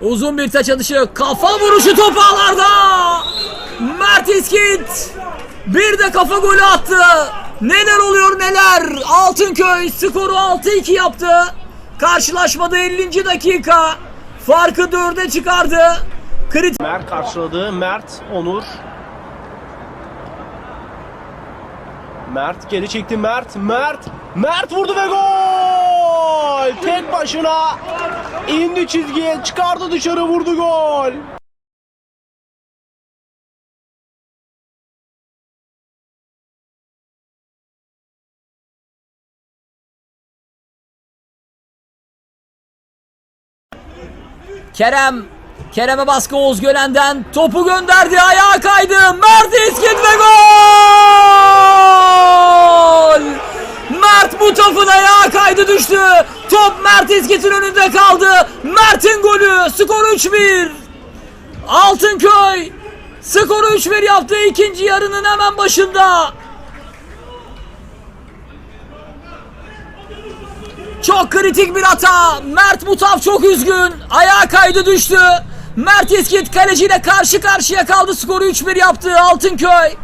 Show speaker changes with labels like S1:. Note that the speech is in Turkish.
S1: Uzun bir taç atışı. Kafa vuruşu top ağlarda. Mert İskit. Bir de kafa golü attı. Neler oluyor neler. Altınköy skoru 6-2 yaptı. Karşılaşmada 50. dakika. Farkı 4'e çıkardı. Kritik
S2: Mert karşıladı. Mert, Onur. Mert geri çekti Mert. Mert. Mert vurdu ve gol! Tek başına indi çizgiye çıkardı dışarı vurdu gol.
S1: Kerem Kerem'e baskı Oğuz Gölen'den. Topu gönderdi ayağa kaydı. Mert İskit ve gol! Mert bu topun ayağa kaydı düştü İskit'in önünde kaldı Mert'in golü skor 3-1 Altınköy skoru 3-1 yaptı ikinci yarının hemen başında Çok kritik bir hata. Mert Mutaf çok üzgün. Ayağa kaydı düştü. Mert İskit kaleciyle karşı karşıya kaldı. Skoru 3-1 yaptı Altınköy.